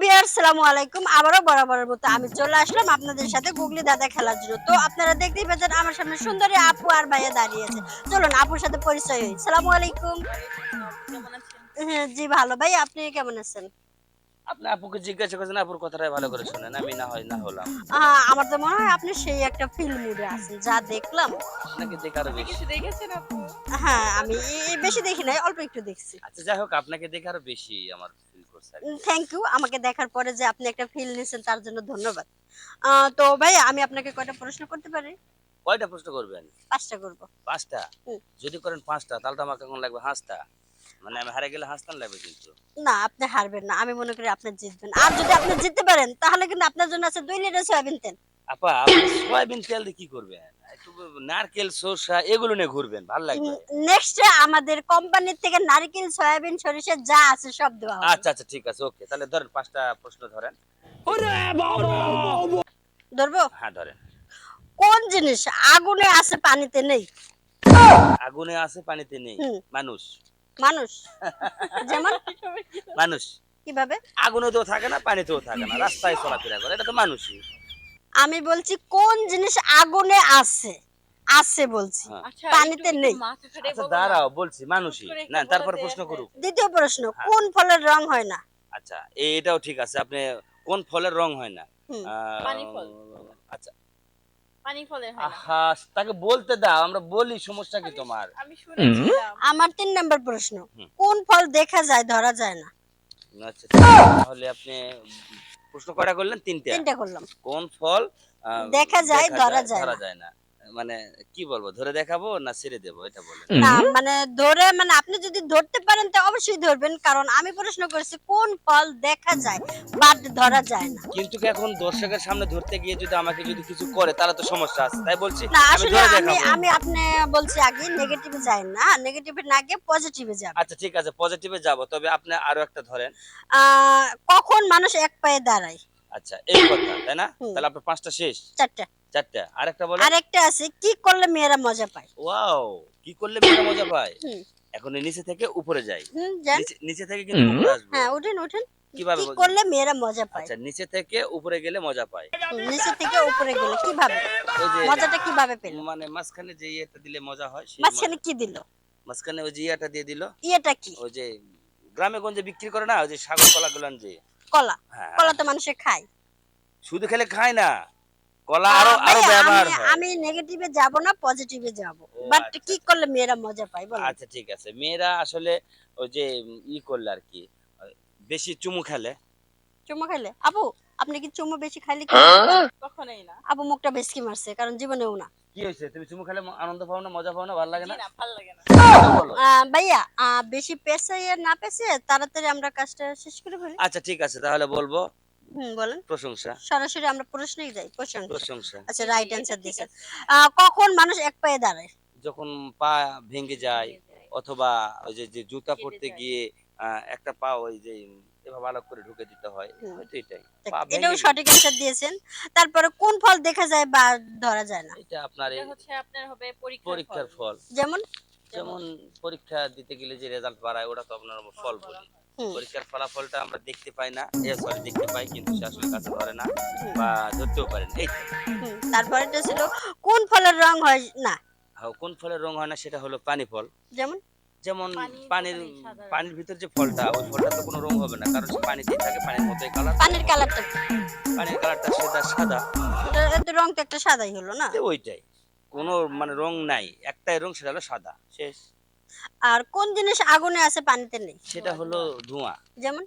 বিয়ার সালামু আলাইকুম। আবারও বরাবরের মতো আমি চলে আসলাম আপনাদের সাথে গুগলি দাদা খেলার জন্য। তো আপনারা দেখতেই পাচ্ছেন আমার সামনে সুন্দরী আপু আর ভাইয়া দাঁড়িয়ে আছে। চলুন আপুর সাথে পরিচয় হই। সালামু আলাইকুম। হ্যাঁ, জি ভালো। ভাই আপনি কেমন আছেন? আপনি আপুকে জিজ্ঞাসা করছেন আপুর কথাটাই ভালো করে শুনেন। আমি না হয় না হলাম। আমার তো মনে হয় আপনি সেই একটা ফিল্ম মুডে আছেন যা দেখলাম। আপনাকে দেখে আরও বেশি। দেখেছেন আপু হ্যাঁ আমি বেশি দেখি নাই অল্প একটু দেখছি। আচ্ছা যাই হোক আপনাকে দেখে আরও বেশি আমার। থ্যাংক ইউ আমাকে দেখার পরে যে আপনি একটা ফিল নিয়েছেন তার জন্য ধন্যবাদ। তো ভাই আমি আপনাকে কয়টা প্রশ্ন করতে পারি? কয়টা প্রশ্ন করবেন? পাঁচটা করব। পাঁচটা? যদি করেন পাঁচটা তাহলে তো আমাকে এখন লাগবে হাঁসটা মানে আমি হারে গেলে হাঁসতাম লাগবে কিন্তু। না আপনি হারবেন না। আমি মনে করি আপনি জিতবেন। আর যদি আপনি জিততে পারেন তাহলে কিন্তু আপনার জন্য আছে দুই লিটার সয়াবিন তেল। আপা আপনি সয়াবিন তেল দিয়ে কি করবেন? নারকেল সরষা এগুলো নিয়ে ঘুরবেন ভালো লাগবে। নেক্সট আমাদের কোম্পানির থেকে নারকেল সয়াবিন সরিষা যা আছে সব দেওয়া আচ্ছা আচ্ছা ঠিক আছে ওকে। তাহলে ধরেন পাঁচটা প্রশ্ন ধরেন। ধরবো? হ্যাঁ ধরেন। কোন জিনিস আগুনে আছে পানিতে নেই? আগুনে আছে পানিতে নেই। মানুষ। মানুষ। যেমন? মানুষ। কীভাবে? আগুনেতেও থাকে না পানিতেও থাকে না। রাস্তায় চলাফেরা করে এটা তো মানুষই। আমি বলছি কোন জিনিস আগুনে আছে? আছে বলছি। হ্যাঁ। আচ্ছা পানিতে নেই। আচ্ছা দাঁড়াও বলছি মানুষই। না তারপরে প্রশ্ন করুক। দ্বিতীয় প্রশ্ন হ্যাঁ। কোন ফলের রং হয় না? আচ্ছা এটাও ঠিক আছে আপনি কোন ফলের রং হয় না? পানি ফল। আচ্ছা। পানি ফলে হয় আহা তাকে বলতে দাও আমরা বলি সমস্যা কি তোমার? আমি শুনেছিলাম। আমার তিন নম্বর প্রশ্ন কোন ফল দেখা যায় ধরা যায় না? আচ্ছা তাহলে আপনি প্রশ্ন কয়টা করলেন? তিনটা। তিনটা করলাম। কোন ফল দেখা যায়, ধরা যায় না। মানে কি বলব ধরে দেখাবো না ছেড়ে দেবো এটা বলেন না মানে ধরে মানে আপনি যদি ধরতে পারেন তো অবশ্যই ধরবেন কারণ আমি প্রশ্ন করেছি কোন ফল দেখা যায় বাট ধরা যায় না। কিন্তু কি এখন দর্শকের সামনে ধরতে গিয়ে যদি আমাকে যদি কিছু করে তাহলে তো সমস্যা আছে তাই বলছি? না আসলে আমি আমি আপনি বলছি আগে নেগেটিভে যাই না নেগেটিভে না গিয়ে পজিটিভে যাব আচ্ছা ঠিক আছে পজিটিভে যাব তবে আপনি আরও একটা ধরেন। আহ, কখন মানুষ এক পায়ে দাঁড়ায়? আচ্ছা এই কথা তাই না? তাহলে আপনার পাঁচটা শেষ? চারটা। চারটা। আরেকটা বলেন আরেকটা আছে কি করলে মেয়েরা মজা পায়? ওয়াও কি করলে মেয়েরা মজা পায়? এখন নিচে থেকে উপরে যাই। নিচে- থেকে কিন্তু উপরে আসব। হ্যাঁ উঠেন উঠেন। কীভাবে কি করলে মেয়েরা মজা পায়? আচ্ছা নিচে থেকে উপরে গেলে মজা পায়। নিচে থেকে উপরে গেলে কীভাবে? ওই যে মজাটা কীভাবে পেল? মানে মাঝখানে যে ইয়েটা দিলে মজা হয় সেই মাঝখানে কি দিল? মাঝখানে ওই যে ইয়েটা দিয়ে দিল। ইয়েটা কি? ওই যে গ্রামে গঞ্জে বিক্রি করে না? ওই যে সাগর কলা গুলান যে। কলা। হ্যাঁ। কলা তো মানুষে খায়। শুধু খেলে খায় না কলা আরও আরও ব্যবহার হয়। আমি নেগেটিভে যাব না পজিটিভে যাব। বাট আচ্ছা, কি করলে মেয়েরা মজা পায় বলো। আচ্ছা ঠিক আছে। মেয়েরা আসলে ওই যে ই করলে আর কি বেশি চুমু খেলে। চুমা খাইলে আপু আপনি কি চুমু বেশি খাইলে কি কখনোই না। আপু মুখটা বেশকি মারছে কারণ জীবনেও না। কি হয়েছে? তুমি চুমু খেলে আনন্দ পাও না মজা পাও না ভালো লাগে না? ভালো লাগে ভাইয়া বেশি পেঁচাইয়ে না পেঁচিয়ে তাড়াতাড়ি আমরা কাজটা শেষ করে ফেলি। আচ্ছা ঠিক আছে তাহলে বলব। বলেন। প্রশংসা। সরাসরি আমরা প্রশ্নেই যাই প্রশংসা। প্রশংসা। আচ্ছা রাইট অ্যান্সার দিয়েছেন কখন মানুষ এক পায়ে দাঁড়ায়? যখন পা ভেঙে যায় অথবা ওই যে জুতা পরতে গিয়ে একটা পা ওই যে এভাবে আলাদা করে ঢুকে দিতে হয় হয়তো এটাই। এটাও সঠিক অ্যান্সার দিয়েছেন। তারপরে কোন ফল দেখা যায় বা ধরা যায় না? এটা আপনার হচ্ছে আপনার হবে পরীক্ষার ফল। যেমন? যেমন পরীক্ষা দিতে গেলে যে রেজাল্ট বাড়ায় ওটা তো আপনার ফল বলি। পরীক্ষার ফলাফলটা আমরা দেখতে পাই না এ সরি দেখতে পাই কিন্তু সে আসলে কাছে ধরে না বা ধরতেও পারেন এই তো। হুম। তারপরেটা ছিল কোন ফলের রং হয় না? কোন ফলের রং হয় না সেটা হলো পানি ফল যেমন? যেমন পানির। পানির ভিতর যে ফলটা ওই ফলটা তো কোনো রং হবে না কারণ সে পানিতেই থাকে পানির মতোই কালার পানির কালারটা পানির কালারটা সেটা সাদা। রং তো একটা সাদাই হলো না? তো ওইটাই। কোনো মানে রং নাই একটাই রং সেটা হলো সাদা শেষ। আর কোন জিনিস আগুনে আছে পানিতে নেই? সেটা হলো ধোঁয়া। যেমন?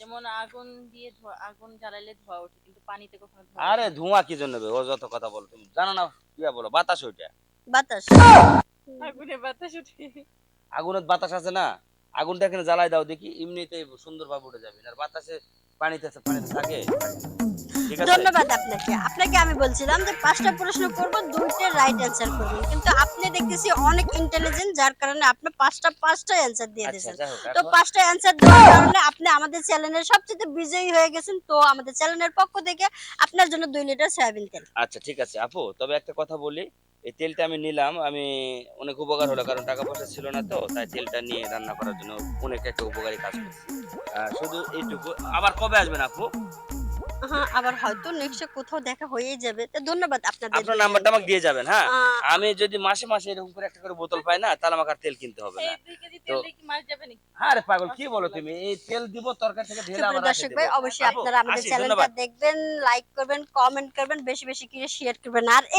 যেমন আগুন দিয়ে ধোয়া আগুন জ্বালাইলে ধোঁয়া ওঠে কিন্তু পানিতে কখনো ধোয়া আরে ধোঁয়া কি জন্য বে? ও যত কথা বলো তুমি। জানো না কি বলো? বাতাস ওইটা। বাতাস? আগুনে বাতাস উঠে আগুনের বাতাস আছে না আগুনটা এখানে জ্বালাই দাও দেখি এমনিতেই সুন্দর ভাবে উঠে যাবে। আর বাতাসে পানিতে পানিতে থাকে। ধন্যবাদ আপনাকে। আপনাকে আমি বলছিলাম যে পাঁচটা প্রশ্ন করব দুইটা রাইট অ্যান্সার করবেন কিন্তু আপনি দেখতেছি অনেক ইন্টেলিজেন্ট যার কারণে আপনি পাঁচটা পাঁচটা অ্যান্সার দিয়ে আচ্ছা দিয়েছেন। তো পাঁচটা অ্যান্সার দেওয়ার কারণে আপনি আমাদের চ্যানেলের সবচেয়ে বিজয়ী হয়ে গেছেন। তো আমাদের চ্যানেলের পক্ষ থেকে আপনার জন্য দুই লিটার সয়াবিন তেল। আচ্ছা ঠিক আছে আপু। তবে একটা কথা বলি এই তেলটা আমি নিলাম আমি অনেক উপকার হলো কারণ টাকা পয়সা ছিল না তো তাই তেলটা নিয়ে রান্না করার জন্য অনেক একটা উপকারী কাজ করছি। শুধু এইটুকু আবার কবে আসবেন আপু? হ্যাঁ আবার হয়তো নেক্সটে কোথাও দেখা হয়েই যাবে। তো ধন্যবাদ আপনাদের আপনার নাম্বারটা আমাকে দিয়ে যাবেন হ্যাঁ? আমি যদি মাসে মাসে এরকম করে একটা করে বোতল পাই না তাহলে আমাকে আর তেল কিনতে হবে না। নাকি? আরে পাগল কি বলো তুমি? এই তেল দিব তরকারি থেকে ঢেলে আবার দর্শক ভাই অবশ্যই আপনারা আমাদের চ্যানেলটা দেখবেন লাইক করবেন কমেন্ট করবেন বেশি বেশি করে শেয়ার করবেন। আর